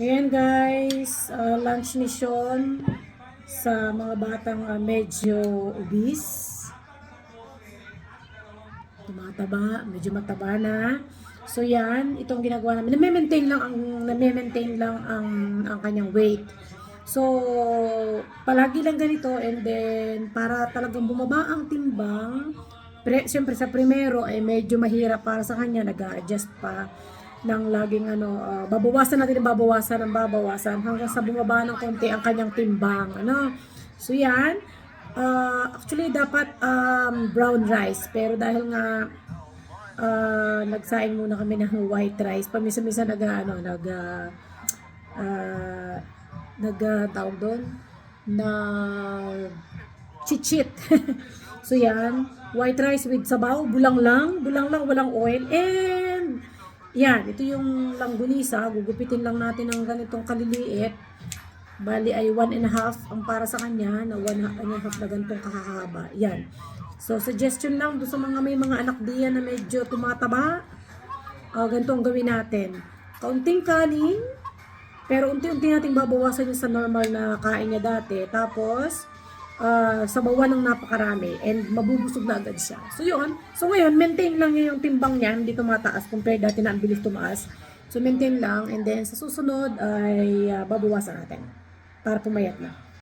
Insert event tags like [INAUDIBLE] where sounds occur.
Ayan guys, uh, lunch Sean sa mga batang uh, medyo obese. Tumataba, medyo mataba na. So yan, itong ginagawa namin. Name-maintain lang ang name-maintain lang ang ang kanyang weight. So, palagi lang ganito and then para talagang bumaba ang timbang, pre, siyempre sa primero ay medyo mahirap para sa kanya, nag-adjust pa ng laging ano, ah, babawasan natin ng babawasan ng babawasan hanggang sa bumaba ng konti ang kanyang timbang. Ano? So yan, Ah, actually dapat um, brown rice pero dahil nga ah, nagsaing muna kami ng white rice, pamisa-misa nag ano, nag ah, ah, nag ah, tawag doon na chichit. [LAUGHS] so yan, white rice with sabaw, bulang lang, bulang lang, walang oil. And yan, ito yung langgunisa, gugupitin lang natin ng ganitong kaliliit. Bali ay one and a half ang para sa kanya na one and a half na ganitong kakahaba. Yan. So, suggestion lang doon sa mga may mga anak diyan na medyo tumataba. Uh, ganito ang gawin natin. Kaunting kanin, pero unti-unti nating babawasan yung sa normal na kain niya dati. Tapos, uh, sabawan ng napakarami and mabubusog na agad siya. So, yun. So, ngayon, maintain lang niya yung timbang niya. Hindi tumataas compared dati na ang bilis tumaas. So, maintain lang. And then, sa susunod ay uh, babawasan natin para pumayat na.